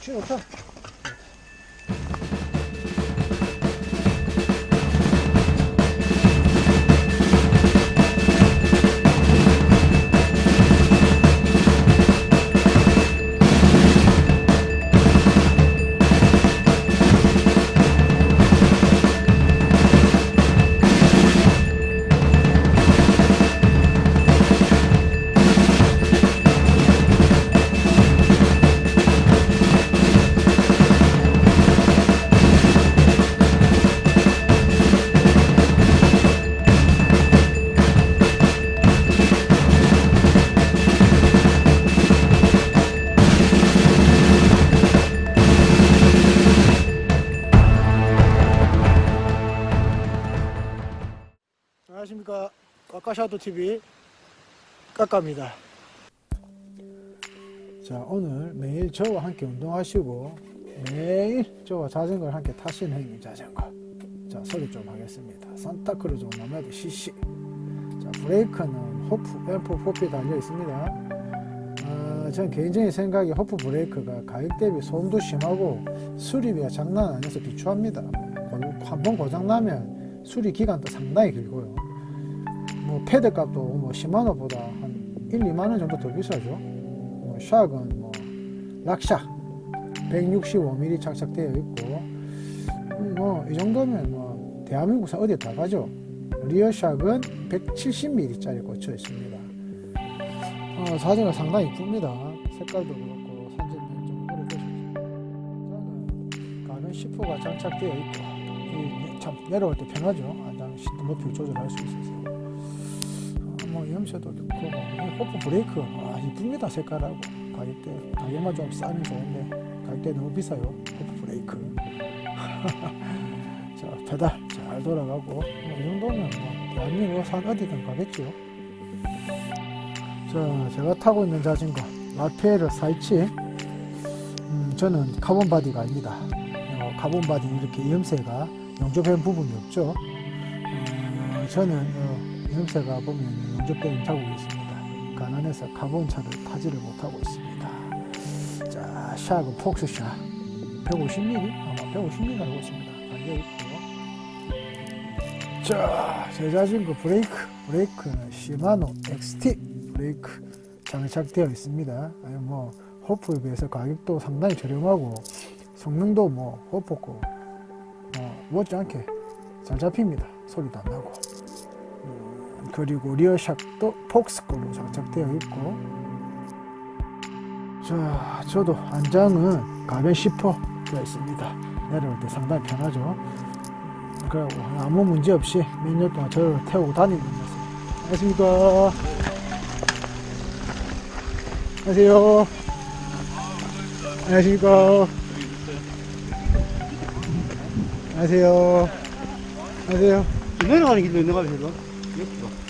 좋다. 안녕하십니까. 까까샤도 TV 까까입니다. 자, 오늘 매일 저와 함께 운동하시고 매일 저와 자전거를 함께 타시는 형님 자전거. 자, 소개 좀 하겠습니다. 산타크루즈 오나메드 CC. 자, 브레이크는 호프 M4 포피 달려 있습니다. 아, 전 개인적인 생각에 호프 브레이크가 가격 대비 소음도 심하고 수리비가 장난 아니어서 비추합니다. 한 번 고장 나면 수리 기간도 상당히 길고요. 뭐 패드 값도 뭐 시마노보다 한 1, 2만 원 정도 더 비싸죠. 뭐 샥은 뭐 락샥 165mm 장착되어 있고 뭐 이 정도면 뭐 대한민국에서 어디에 다 가죠. 리어 샥은 170mm짜리 꽂혀 있습니다. 어, 사진가 상당히 이쁩니다. 색깔도 그렇고 산지는 좀 오래되셨죠. 가면 10호가 장착되어 있고 이참 내려올 때 편하죠. 안장 시- 높이를 조절할 수 있어서. 어, 뭐 염새도 좋고 뭐, 이 호프 브레이크 아 이쁩니다 색깔하고. 가격대 가격만 좀 싸면 좋은데 가격대 너무 비싸요 호프 브레이크. 자 페달 잘 돌아가고 뭐, 이 정도면 뭐 대한민국 산 어디든 가겠죠 자 제가 타고 있는 자전거 라피에르 427 음, 저는 카본 바디가 아닙니다. 어, 카본 바디 이렇게 염새가 용접한 부분이 없죠. 어, 저는 어, 염새가 보면 용접대를 타고 있습니다. 가난해서 카본 차를 타지를 못하고 있습니다. 자, 샥은 폭스샷 150mm 아마 150mm 알고 있습니다. 달려 있고. 자, 제 자전거 브레이크 브레이크는 시마노 XT 브레이크 장착되어 있습니다. 아니, 뭐 호프에 비해서 가격도 상당히 저렴하고 성능도 뭐 호프 거 어, 못지않게 잘 잡힙니다. 소리도 안 나고. 그리고 리어샥도 폭스 걸로 장착되어 있고. 자 저도 안장은 가변 10호 되어 있습니다. 내려올 때 상당히 편하죠. 그리고 아무 문제 없이 몇 년 동안 저를 태우고 다니고 있습니다. 안녕하십니까. 안녕하세요. 안녕하십니까. 안녕하세요. 안녕하세요. 내려가는 길도 내려가면서 여기가